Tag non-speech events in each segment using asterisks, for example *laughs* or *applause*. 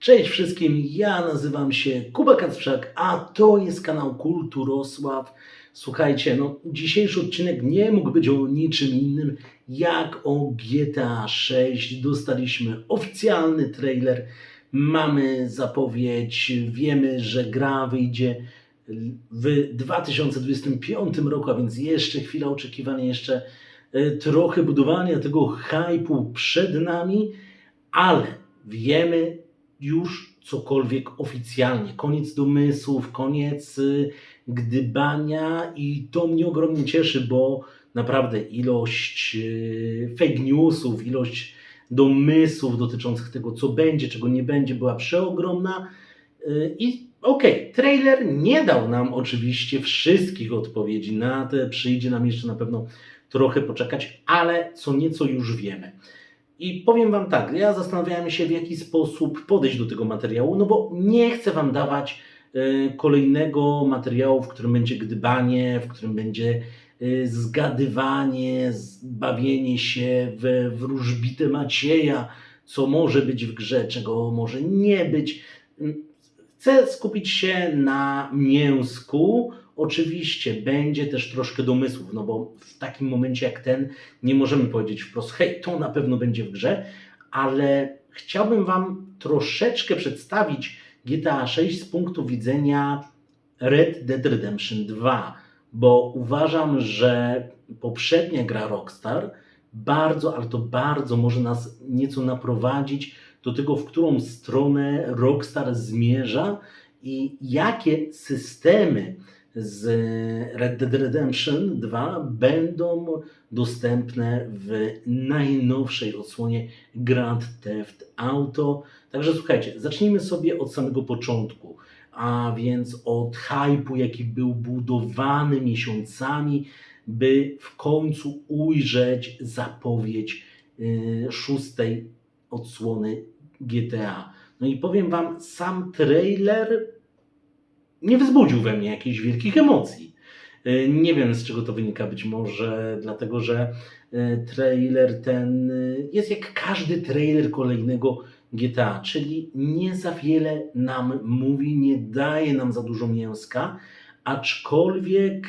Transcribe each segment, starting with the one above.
Cześć wszystkim, ja nazywam się Kuba Kacprzak, a to jest kanał Kulturosław. Słuchajcie, no dzisiejszy odcinek nie mógł być o niczym innym jak o GTA 6. Dostaliśmy oficjalny trailer, mamy zapowiedź, wiemy, że gra wyjdzie w 2025 roku, a więc jeszcze chwila oczekiwania, jeszcze e, trochę budowania tego hypu przed nami, ale wiemy już cokolwiek oficjalnie. Koniec domysłów, koniec y, gdybania i to mnie ogromnie cieszy, bo naprawdę ilość y, fake newsów, ilość domysłów dotyczących tego, co będzie, czego nie będzie, była przeogromna. Y, I okej, trailer nie dał nam oczywiście wszystkich odpowiedzi na te, przyjdzie nam jeszcze na pewno trochę poczekać, ale co nieco już wiemy. I powiem Wam tak, ja zastanawiałem się, w jaki sposób podejść do tego materiału, no bo nie chcę Wam dawać e, kolejnego materiału, w którym będzie gdybanie, w którym będzie e, zgadywanie, bawienie się we wróżbitę Macieja, co może być w grze, czego może nie być. Chcę skupić się na mięsku. Oczywiście będzie też troszkę domysłów, no bo w takim momencie jak ten nie możemy powiedzieć wprost, hej, to na pewno będzie w grze, ale chciałbym Wam troszeczkę przedstawić GTA 6 z punktu widzenia Red Dead Redemption 2, bo uważam, że poprzednia gra Rockstar bardzo, ale to bardzo może nas nieco naprowadzić do tego, w którą stronę Rockstar zmierza i jakie systemy z Red Dead Redemption 2 będą dostępne w najnowszej odsłonie Grand Theft Auto. Także słuchajcie, zacznijmy sobie od samego początku, a więc od hypu, jaki był budowany miesiącami, by w końcu ujrzeć zapowiedź y, szóstej odsłony GTA. No i powiem Wam, sam trailer nie wzbudził we mnie jakichś wielkich emocji. Y, Nie wiem z czego to wynika, być może dlatego, że y, trailer ten y, jest jak każdy trailer kolejnego GTA, czyli nie za wiele nam mówi, nie daje nam za dużo mięska, aczkolwiek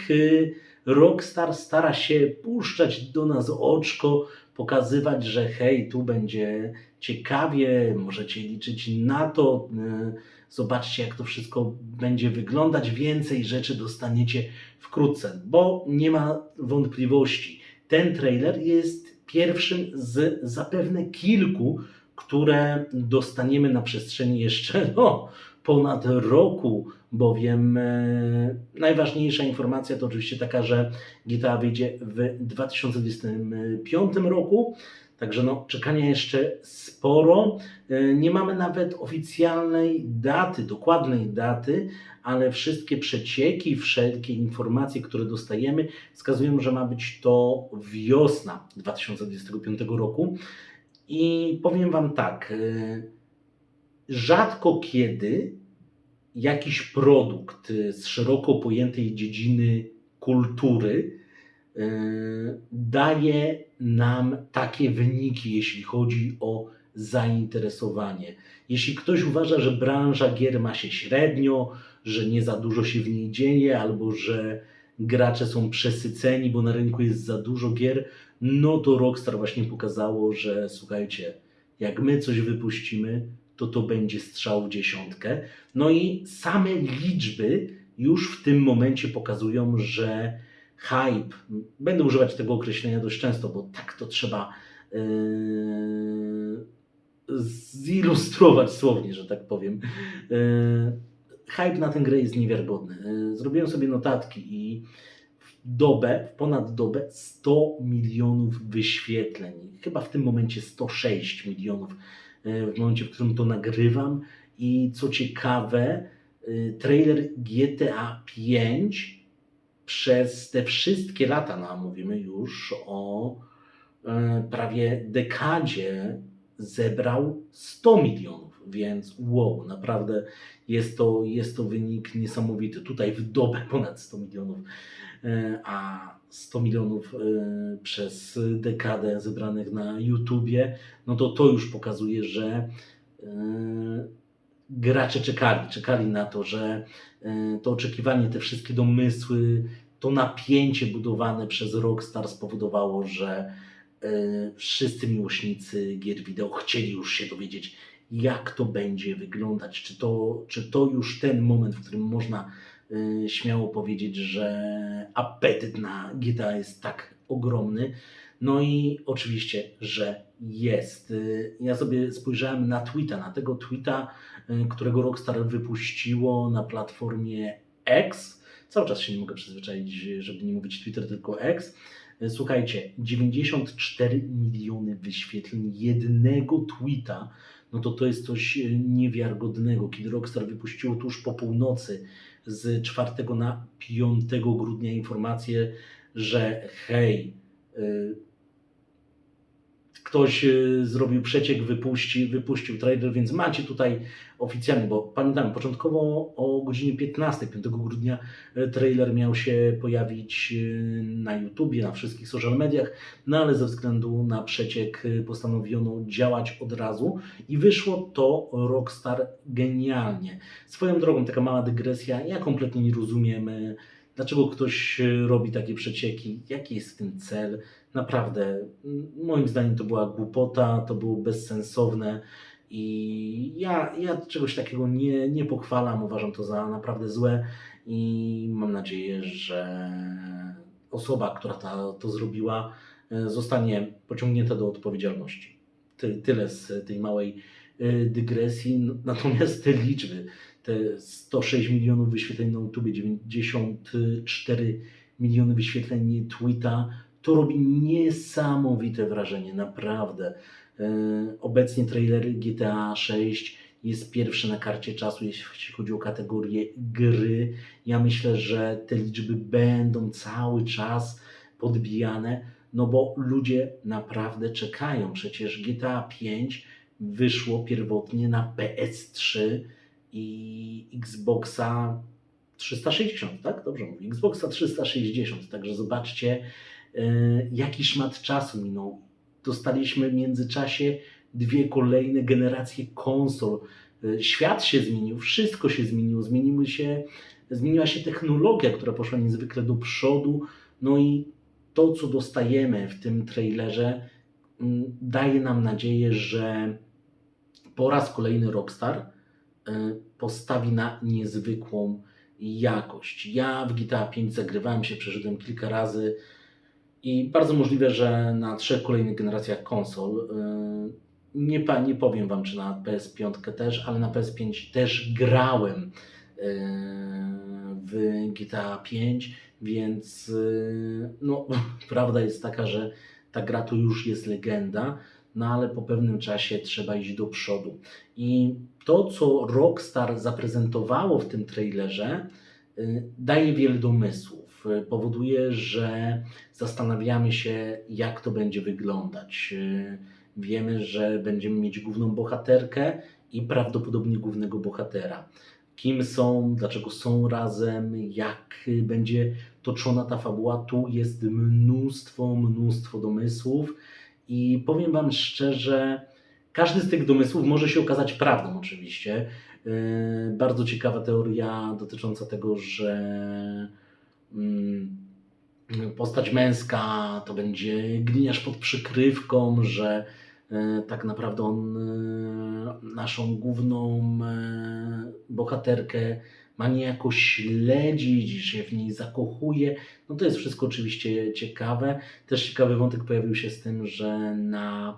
Rockstar stara się puszczać do nas oczko, pokazywać, że hej, tu będzie ciekawie, możecie liczyć na to, y, Zobaczcie, jak to wszystko będzie wyglądać. Więcej rzeczy dostaniecie wkrótce, bo nie ma wątpliwości. Ten trailer jest pierwszym z zapewne kilku, które dostaniemy na przestrzeni jeszcze *laughs* no, ponad roku, bowiem e, najważniejsza informacja to oczywiście taka, że GTA wyjdzie w 2025 roku. Także no, czekania jeszcze sporo. E, Nie mamy nawet oficjalnej daty, dokładnej daty, ale wszystkie przecieki, wszelkie informacje, które dostajemy, wskazują, że ma być to wiosna 2025 roku. I powiem Wam tak, e, rzadko kiedy jakiś produkt z szeroko pojętej dziedziny kultury e, daje nam takie wyniki, jeśli chodzi o zainteresowanie. Jeśli ktoś uważa, że branża gier ma się średnio, że nie za dużo się w niej dzieje, albo że gracze są przesyceni, bo na rynku jest za dużo gier, no to Rockstar właśnie pokazało, że słuchajcie, jak my coś wypuścimy, to to będzie strzał w dziesiątkę. No i same liczby już w tym momencie pokazują, że hype, będę używać tego określenia dość często, bo tak to trzeba yy, zilustrować słownie, że tak powiem. Yy, hype na tę grę jest niewiarygodny. Yy, zrobiłem sobie notatki i w dobę, w ponad dobę 100 milionów wyświetleń. Chyba w tym momencie 106 milionów w momencie, w którym to nagrywam. I co ciekawe, trailer GTA 5 przez te wszystkie lata, no, mówimy już o e, prawie dekadzie, zebrał 100 milionów, więc wow, naprawdę jest to, jest to wynik niesamowity. Tutaj w dobę *laughs* ponad 100 milionów, e, a 100 milionów e, przez dekadę zebranych na YouTubie, no to to już pokazuje, że gracze czekali, czekali na to, że e, to oczekiwanie, te wszystkie domysły, to napięcie budowane przez Rockstar spowodowało, że e, wszyscy miłośnicy gier wideo chcieli już się dowiedzieć, jak to będzie wyglądać. Czy to, czy to już ten moment, w którym można e, śmiało powiedzieć, że apetyt na GTA jest tak ogromny. No i oczywiście, że jest. Y, Ja sobie spojrzałem na tweeta, na tego tweeta, y, którego Rockstar wypuściło na platformie X. Cały czas się nie mogę przyzwyczaić, żeby nie mówić Twitter, tylko X. Y, Słuchajcie, 94 miliony wyświetleń jednego tweeta, no to to jest coś niewiarygodnego. Kiedy Rockstar wypuściło tuż po północy z 4 na 5 grudnia informację, że hej, ktoś y, zrobił przeciek, wypuści, wypuścił trailer, więc macie tutaj oficjalnie, bo pamiętam, początkowo o godzinie 15, 5 grudnia y, trailer miał się pojawić y, na YouTubie, na wszystkich social mediach, no ale ze względu na przeciek postanowiono działać od razu i wyszło to Rockstar genialnie. Swoją drogą, taka mała dygresja, ja kompletnie nie rozumiem, dlaczego ktoś robi takie przecieki, jaki jest w tym cel. Naprawdę, moim zdaniem to była głupota, to było bezsensowne i ja, ja czegoś takiego nie, nie pochwalam, uważam to za naprawdę złe i mam nadzieję, że osoba, która ta, to zrobiła, zostanie pociągnięta do odpowiedzialności. Ty, tyle z tej małej e, dygresji. Natomiast te liczby, te 106 milionów wyświetleń na YouTube, 94 miliony wyświetleń tweeta, to robi niesamowite wrażenie, naprawdę. E, Obecnie trailer GTA 6 jest pierwszy na karcie czasu, jeśli chodzi o kategorię gry. Ja myślę, że te liczby będą cały czas podbijane, no bo ludzie naprawdę czekają. Przecież GTA 5 wyszło pierwotnie na PS3 i Xboxa 360, tak? Dobrze mówię. Xboxa 360. Także zobaczcie, jaki szmat czasu minął. Dostaliśmy w międzyczasie dwie kolejne generacje konsol. E, Świat się zmienił, wszystko się zmieniło. Zmieniły się, zmieniła się technologia, która poszła niezwykle do przodu. No i to, co dostajemy w tym trailerze, mm, daje nam nadzieję, że po raz kolejny Rockstar e, postawi na niezwykłą jakość. Ja w GTA 5 zagrywałem się, przeszedłem kilka razy i bardzo możliwe, że na trzech kolejnych generacjach konsol, y, nie, nie powiem Wam, czy na PS5 też, ale na PS5 też grałem y, w GTA 5, więc y, no, *laughs* prawda jest taka, że ta gra to już jest legenda, no ale po pewnym czasie trzeba iść do przodu. I to, co Rockstar zaprezentowało w tym trailerze, daje wiele domysłów. Y, Powoduje, że zastanawiamy się, jak to będzie wyglądać. Y, Wiemy, że będziemy mieć główną bohaterkę i prawdopodobnie głównego bohatera. Kim są, dlaczego są razem, jak y, będzie toczona ta fabuła. Tu jest mnóstwo, mnóstwo domysłów i powiem Wam szczerze, każdy z tych domysłów może się okazać prawdą, oczywiście. Yy, Bardzo ciekawa teoria dotycząca tego, że postać męska to będzie gliniarz pod przykrywką, że e, tak naprawdę on e, naszą główną e, bohaterkę ma niejako śledzić, się w niej zakochuje. No to jest wszystko oczywiście ciekawe. Też ciekawy wątek pojawił się z tym, że na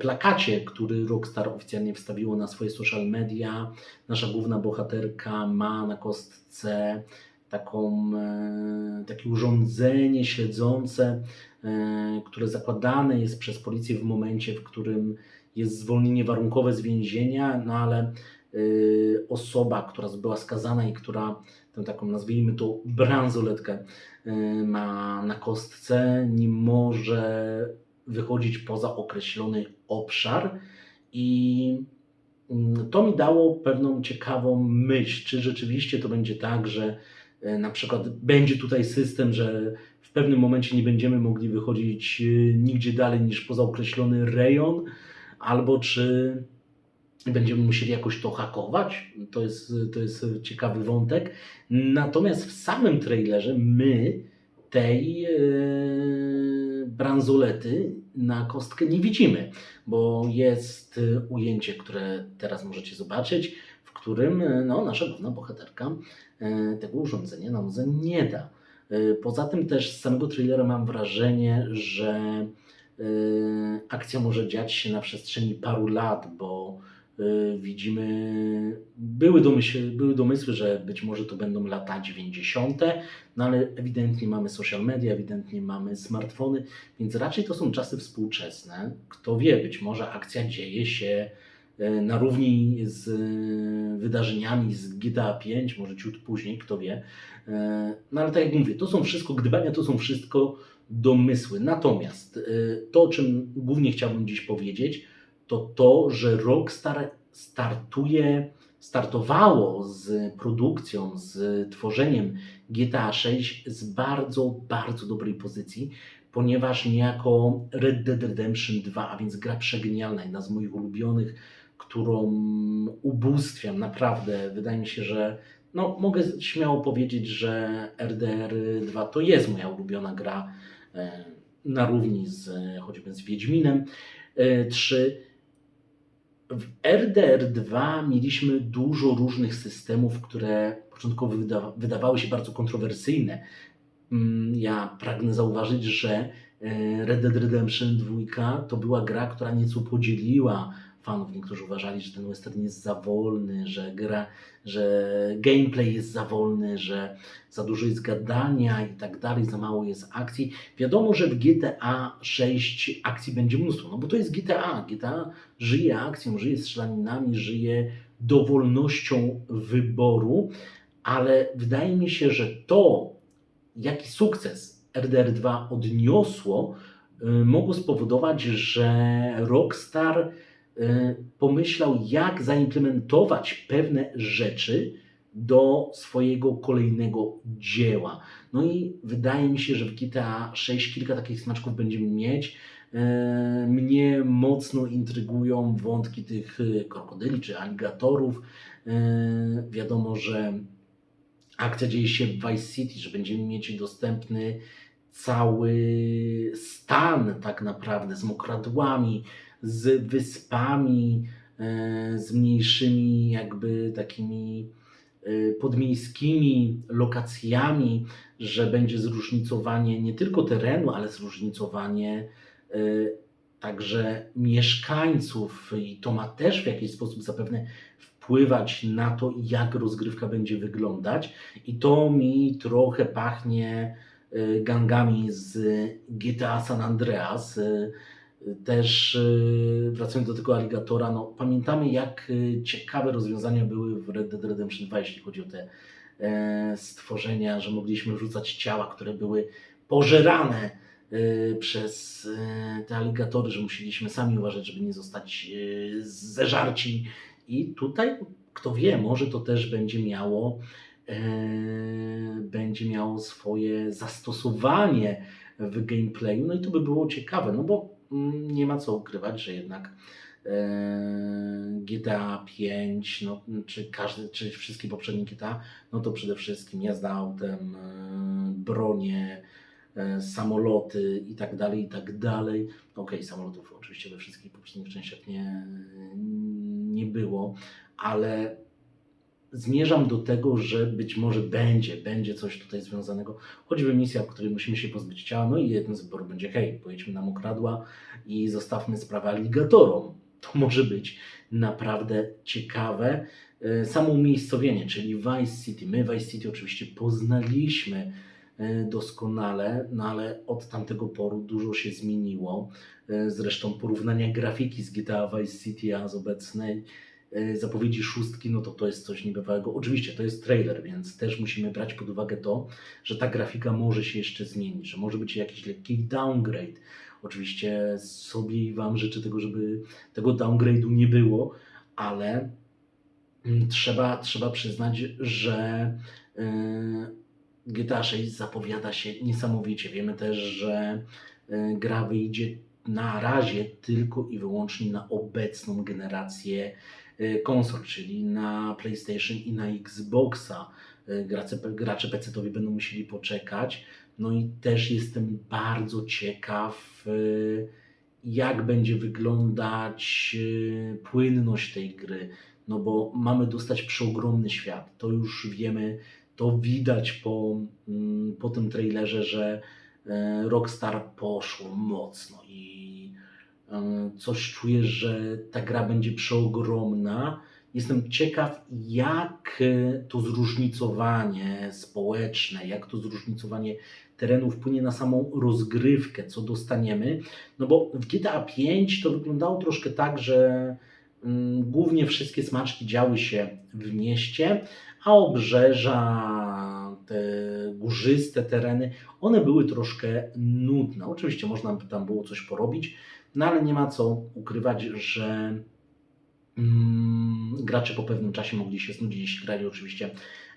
plakacie, który Rockstar oficjalnie wstawiło na swoje social media, nasza główna bohaterka ma na kostce taką, e, takie urządzenie śledzące, e, które zakładane jest przez policję w momencie, w którym jest zwolnienie warunkowe z więzienia, no ale e, osoba, która była skazana i która tę taką, nazwijmy to, bransoletkę ma na kostce, nie może wychodzić poza określony obszar i mm, to mi dało pewną ciekawą myśl, czy rzeczywiście to będzie tak, że na przykład będzie tutaj system, że w pewnym momencie nie będziemy mogli wychodzić e, nigdzie dalej niż poza określony rejon, albo czy Będziemy musieli jakoś to hakować. To jest, to jest ciekawy wątek. Natomiast w samym trailerze my tej e, bransolety na kostkę nie widzimy, bo jest e, ujęcie, które teraz możecie zobaczyć, którym e, no, nasza główna bohaterka e, tego urządzenia na nodze nie da. E, Poza tym też z samego trailera mam wrażenie, że akcja może dziać się na przestrzeni paru lat, bo widzimy, były domysły, były domysły, że być może to będą lata 90., no ale ewidentnie mamy social media, ewidentnie mamy smartfony, więc raczej to są czasy współczesne. Kto wie, być może akcja dzieje się na równi z e, wydarzeniami z GTA 5, może ciut później, kto wie. E, No ale tak jak mówię, to są wszystko gdybania, to są wszystko domysły. Natomiast e, to, o czym głównie chciałbym dziś powiedzieć, to to, że Rockstar startuje, startowało z produkcją, z tworzeniem GTA 6 z bardzo, bardzo dobrej pozycji, ponieważ niejako Red Dead Redemption 2, a więc gra przegenialna, jedna z moich ulubionych, którą ubóstwiam naprawdę. Wydaje mi się, że no, mogę śmiało powiedzieć, że RDR 2 to jest moja ulubiona gra e, na równi z e, choćby z Wiedźminem e, 3. W RDR 2 mieliśmy dużo różnych systemów, które początkowo wyda wydawały się bardzo kontrowersyjne. Mm, Ja pragnę zauważyć, że e, Red Dead Redemption 2 to była gra, która nieco podzieliła fanów. Niektórzy uważali, że ten western jest za wolny, że gra, że gameplay jest za wolny, że za dużo jest gadania i tak dalej, za mało jest akcji. Wiadomo, że w GTA 6 akcji będzie mnóstwo, no bo to jest GTA. GTA żyje akcją, żyje strzelaninami, żyje dowolnością wyboru, ale wydaje mi się, że to, jaki sukces RDR 2 odniosło, y, mogło spowodować, że Rockstar pomyślał, jak zaimplementować pewne rzeczy do swojego kolejnego dzieła. No i wydaje mi się, że w GTA 6 kilka takich smaczków będziemy mieć. E, Mnie mocno intrygują wątki tych y, krokodyli czy aligatorów. Wiadomo, że akcja dzieje się w Vice City, że będziemy mieć dostępny cały stan tak naprawdę z mokradłami, z wyspami, e, z mniejszymi jakby takimi e, podmiejskimi lokacjami, że będzie zróżnicowanie nie tylko terenu, ale zróżnicowanie e, także mieszkańców i to ma też w jakiś sposób zapewne wpływać na to, jak rozgrywka będzie wyglądać. I to mi trochę pachnie gangami z GTA San Andreas. Też y, wracając do tego aligatora, no, pamiętamy jak y, ciekawe rozwiązania były w Red Dead Redemption 2, jeśli chodzi o te e, stworzenia, że mogliśmy rzucać ciała, które były pożerane y, przez y, te aligatory, że musieliśmy sami uważać, żeby nie zostać y, zeżarci. I tutaj, kto wie, może to też będzie miało, e, będzie miało swoje zastosowanie w gameplayu. No i to by było ciekawe, no bo mm, nie ma co ukrywać, że jednak e, GTA 5, no, czy każdy, czy wszystkie poprzednie GTA, no to przede wszystkim jazda autem, e, bronie, e, samoloty i tak dalej, i tak dalej. Okej, samolotów oczywiście we wszystkich poprzednich częściach nie, nie było, ale zmierzam do tego, że być może będzie, będzie coś tutaj związanego, choćby misja, w której musimy się pozbyć ciała, no i jeden z wyborów będzie, hej, pojedźmy na mokradła i zostawmy sprawę aligatorom. To może być naprawdę ciekawe. E, Samo umiejscowienie, czyli Vice City. My Vice City oczywiście poznaliśmy e, doskonale, no ale od tamtego poru dużo się zmieniło. E, Zresztą porównania grafiki z GTA Vice City, a z obecnej zapowiedzi szóstki, no to to jest coś niebywałego. Oczywiście to jest trailer, więc też musimy brać pod uwagę to, że ta grafika może się jeszcze zmienić, że może być jakiś lekki downgrade. Oczywiście sobie i Wam życzę tego, żeby tego downgrade'u nie było, ale mm, trzeba, trzeba przyznać, że yy, GTA 6 zapowiada się niesamowicie. Wiemy też, że yy, gra wyjdzie na razie tylko i wyłącznie na obecną generację e, konsol, czyli na PlayStation i na Xboxa. E, Gracze, gracze PC-towi będą musieli poczekać. No i też jestem bardzo ciekaw, e, jak będzie wyglądać płynność tej gry. No bo mamy dostać przeogromny świat. To już wiemy, to widać po, mm, po tym trailerze, że Rockstar poszło mocno i coś czuję, że ta gra będzie przeogromna. Jestem ciekaw, jak e, to zróżnicowanie społeczne, jak to zróżnicowanie terenu wpłynie na samą rozgrywkę, co dostaniemy. No bo w GTA 5 to wyglądało troszkę tak, że mm, głównie wszystkie smaczki działy się w mieście, a obrzeża, te górzyste tereny, one były troszkę nudne. Oczywiście można by tam było coś porobić, no ale nie ma co ukrywać, że mm, gracze po pewnym czasie mogli się znudzić, jeśli grali oczywiście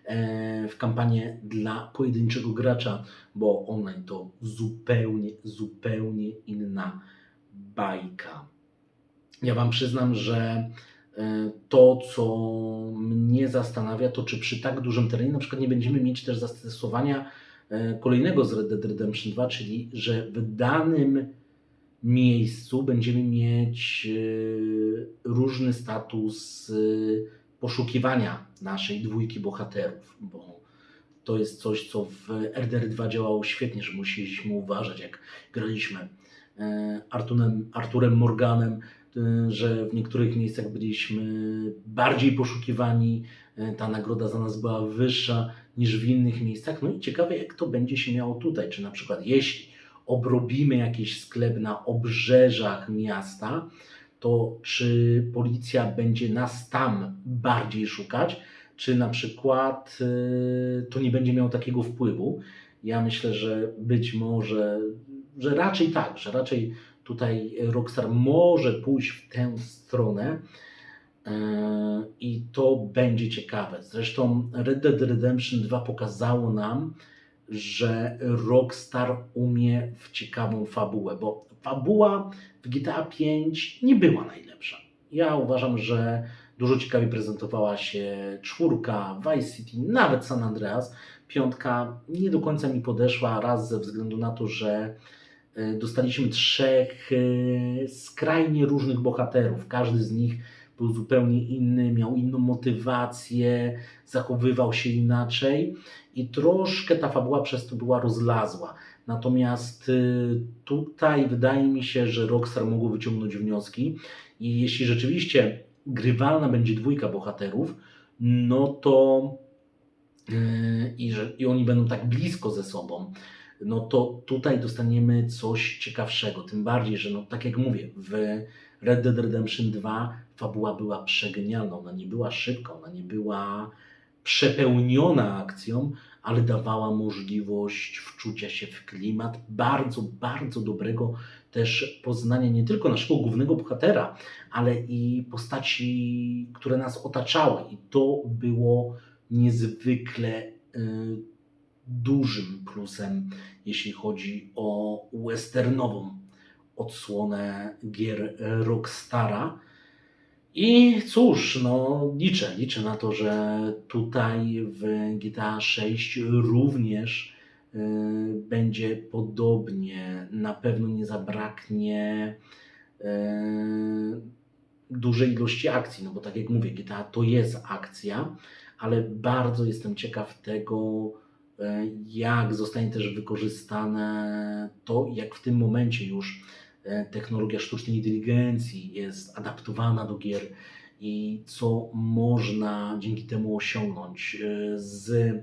e, w kampanię dla pojedynczego gracza, bo online to zupełnie, zupełnie inna bajka. Ja Wam przyznam, że to, co mnie zastanawia, to czy przy tak dużym terenie na przykład nie będziemy mieć też zastosowania e, kolejnego z Red Dead Redemption 2, czyli że w danym miejscu będziemy mieć e, różny status e, poszukiwania naszej dwójki bohaterów, bo to jest coś, co w RDR 2 działało świetnie, że musieliśmy uważać, jak graliśmy e, Arturem, Arturem Morganem, e, że w niektórych miejscach byliśmy bardziej poszukiwani, e, ta nagroda za nas była wyższa niż w innych miejscach. No i ciekawe, jak to będzie się miało tutaj. Czy na przykład, jeśli obrobimy jakiś sklep na obrzeżach miasta, to czy policja będzie nas tam bardziej szukać, czy na przykład y, to nie będzie miało takiego wpływu. Ja myślę, że być może, że raczej tak, że raczej tutaj Rockstar może pójść w tę stronę yy, i to będzie ciekawe. Zresztą Red Dead Redemption 2 pokazało nam, że Rockstar umie w ciekawą fabułę, bo fabuła w GTA 5 nie była najlepsza. Ja uważam, że dużo ciekawiej prezentowała się czwórka, Vice City, nawet San Andreas. Piątka nie do końca mi podeszła, raz ze względu na to, że e, dostaliśmy trzech e, skrajnie różnych bohaterów. Każdy z nich był zupełnie inny, miał inną motywację, zachowywał się inaczej i troszkę ta fabuła przez to była rozlazła. Natomiast y, tutaj wydaje mi się, że Rockstar mogło wyciągnąć wnioski i jeśli rzeczywiście grywalna będzie dwójka bohaterów, no to i, że, i oni będą tak blisko ze sobą, no to tutaj dostaniemy coś ciekawszego. Tym bardziej, że no, tak jak mówię, w Red Dead Redemption 2 fabuła była przegenialna. Ona nie była szybka, ona nie była przepełniona akcją, ale dawała możliwość wczucia się w klimat bardzo, bardzo dobrego też poznania nie tylko naszego głównego bohatera, ale i postaci, które nas otaczały. I to było niezwykle y, dużym plusem, jeśli chodzi o westernową odsłonę gier Rockstara. I cóż, no liczę, liczę na to, że tutaj w GTA 6 również y, będzie podobnie. Na pewno nie zabraknie y, dużej ilości akcji, no bo tak jak mówię, GTA to jest akcja, ale bardzo jestem ciekaw tego, jak zostanie też wykorzystane to, jak w tym momencie już e, technologia sztucznej inteligencji jest adaptowana do gier i co można dzięki temu osiągnąć. E, Z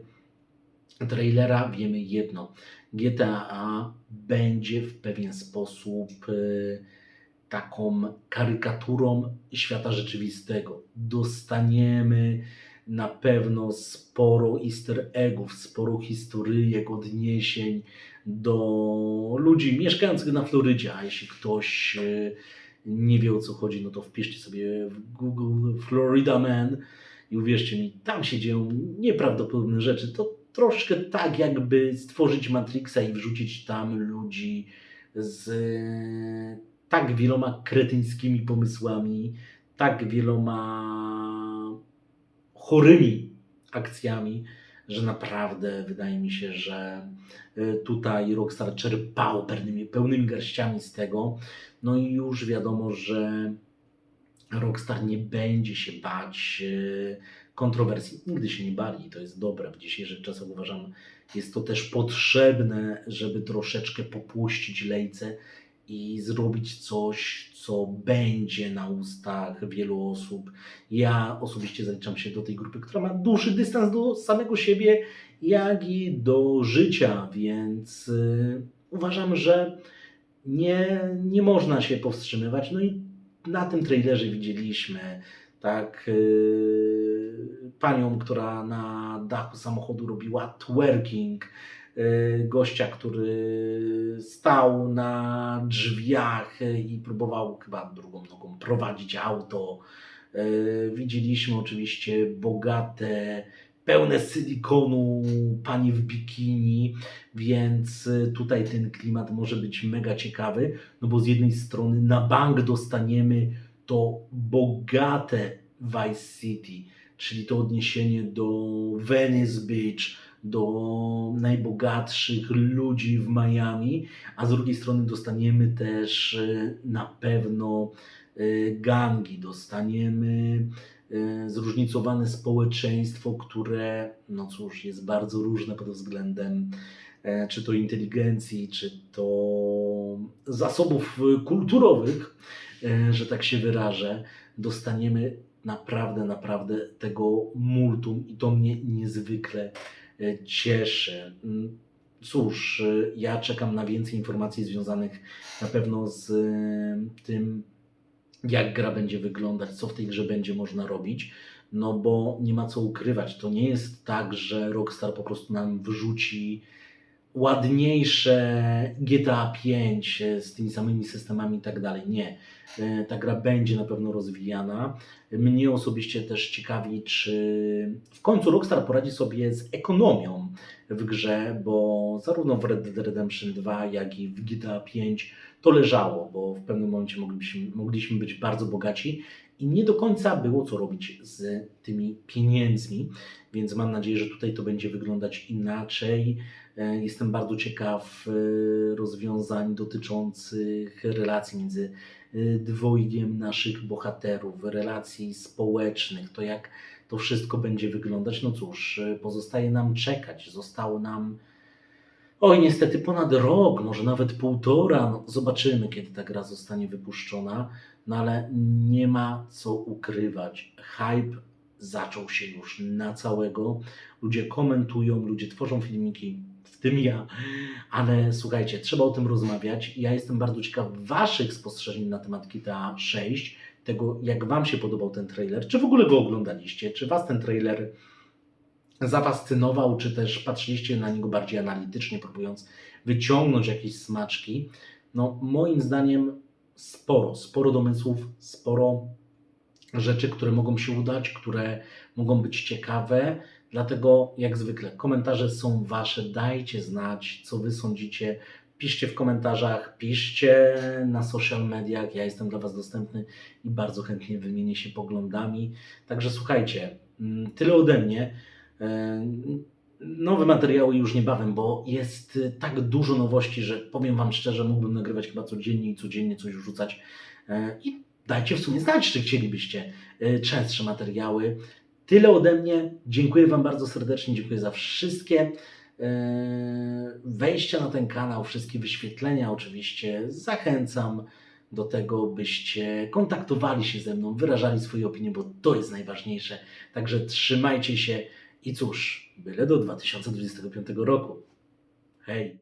trailera wiemy jedno. GTA będzie w pewien sposób e, taką karykaturą świata rzeczywistego. Dostaniemy na pewno sporo easter eggów, sporo historyjek, odniesień do ludzi mieszkających na Florydzie. A jeśli ktoś e, nie wie o co chodzi, no to wpiszcie sobie w Google Florida Man i uwierzcie mi, tam się dzieją nieprawdopodobne rzeczy. To troszkę tak, jakby stworzyć Matrixa i wrzucić tam ludzi z e, tak wieloma kretyńskimi pomysłami, tak wieloma chorymi akcjami, że naprawdę wydaje mi się, że y, tutaj Rockstar czerpał pełnymi, pełnymi garściami z tego. No i już wiadomo, że Rockstar nie będzie się bać y, kontrowersji. Nigdy się nie bali to jest dobre. W dzisiejszych czasach uważam, jest to też potrzebne, żeby troszeczkę popuścić lejce i zrobić coś, co będzie na ustach wielu osób. Ja osobiście zaliczam się do tej grupy, która ma duży dystans do samego siebie, jak i do życia, więc y, uważam, że nie, nie można się powstrzymywać. No i na tym trailerze widzieliśmy tak yy, panią, która na dachu samochodu robiła twerking, gościa, który stał na drzwiach i próbował chyba drugą nogą prowadzić auto. Yy, Widzieliśmy oczywiście bogate, pełne silikonu pani w bikini, więc y, tutaj ten klimat może być mega ciekawy, no bo z jednej strony na bank dostaniemy to bogate Vice City, czyli to odniesienie do Venice Beach, do najbogatszych ludzi w Miami, a z drugiej strony dostaniemy też y, na pewno y, gangi, dostaniemy y, zróżnicowane społeczeństwo, które, no cóż, jest bardzo różne pod względem e, czy to inteligencji, czy to zasobów kulturowych, e, że tak się wyrażę, dostaniemy naprawdę, naprawdę tego multum i to mnie niezwykle e, cieszy. Mm, Cóż, e, ja czekam na więcej informacji związanych na pewno z e, tym, jak gra będzie wyglądać, co w tej grze będzie można robić. No bo nie ma co ukrywać. To nie jest tak, że Rockstar po prostu nam wrzuci ładniejsze GTA 5 z tymi samymi systemami i tak dalej. Nie. E, Ta gra będzie na pewno rozwijana. Mnie osobiście też ciekawi, czy w końcu Rockstar poradzi sobie z ekonomią w grze, bo zarówno w Red Dead Redemption 2, jak i w GTA 5 to leżało, bo w pewnym momencie mogliśmy, mogliśmy być bardzo bogaci i nie do końca było co robić z tymi pieniędzmi, więc mam nadzieję, że tutaj to będzie wyglądać inaczej. E, Jestem bardzo ciekaw e, rozwiązań dotyczących relacji między e, dwojgiem naszych bohaterów, relacji społecznych, to jak to wszystko będzie wyglądać. No cóż, pozostaje nam czekać. Zostało nam Oj, niestety ponad rok, może nawet półtora. No, zobaczymy, kiedy ta gra zostanie wypuszczona. No ale nie ma co ukrywać. Hype zaczął się już na całego. Ludzie komentują, ludzie tworzą filmiki, tym ja. Ale słuchajcie, trzeba o tym rozmawiać. Ja jestem bardzo ciekaw Waszych spostrzeżeń na temat GTA 6, tego jak Wam się podobał ten trailer, czy w ogóle go oglądaliście, czy Was ten trailer zafascynował, czy też patrzyliście na niego bardziej analitycznie, próbując wyciągnąć jakieś smaczki. No, moim zdaniem sporo, sporo domysłów, sporo rzeczy, które mogą się udać, które mogą być ciekawe. Dlatego, jak zwykle, komentarze są Wasze. Dajcie znać, co Wy sądzicie. Piszcie w komentarzach, piszcie na social mediach. Ja jestem dla Was dostępny i bardzo chętnie wymienię się poglądami. Także słuchajcie, mm, tyle ode mnie. E, Nowe materiały już niebawem, bo jest y, tak dużo nowości, że powiem Wam szczerze, mógłbym nagrywać chyba codziennie i codziennie coś wrzucać. E, I dajcie w sumie znać, czy chcielibyście e, częstsze materiały. Tyle ode mnie. Dziękuję Wam bardzo serdecznie. Dziękuję za wszystkie e, wejścia na ten kanał, wszystkie wyświetlenia oczywiście. Zachęcam do tego, byście kontaktowali się ze mną, wyrażali swoje opinie, bo to jest najważniejsze. Także trzymajcie się i cóż, byle do 2025 roku. Hej!